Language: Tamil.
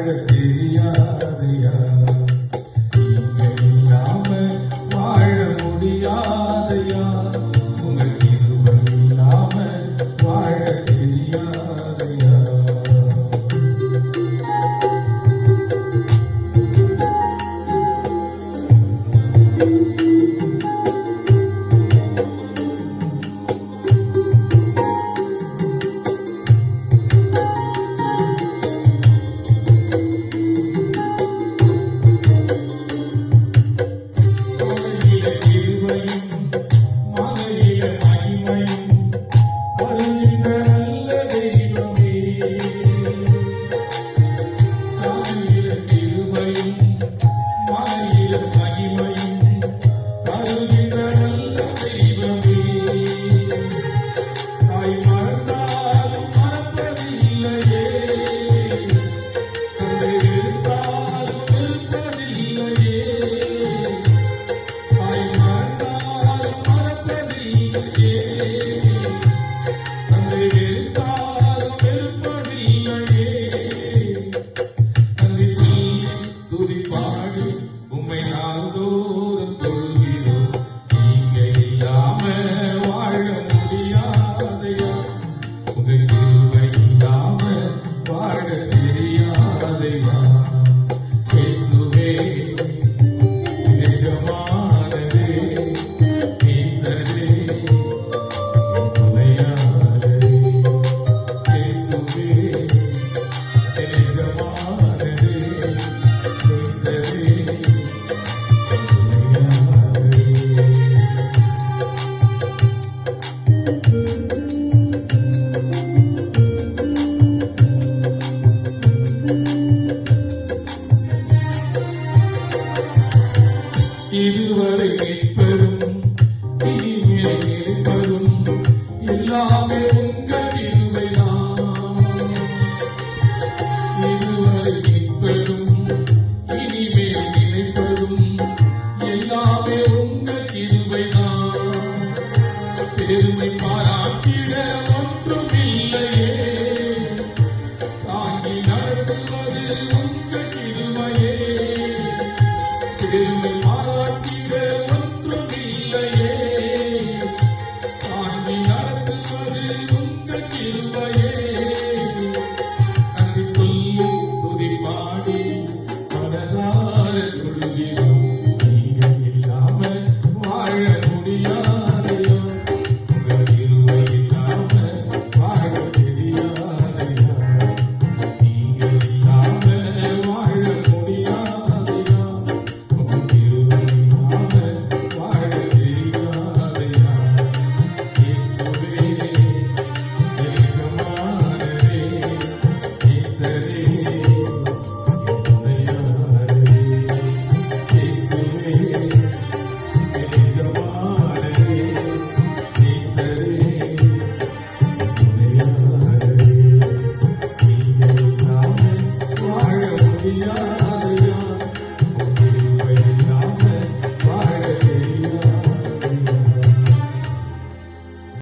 அழகெரியாதையா i hard. இதுவரை கேட்பதும் இனிமேல் இருப்பதும் எல்லாமே உங்கள் இல்லை நான் பெருமை பாராட்டி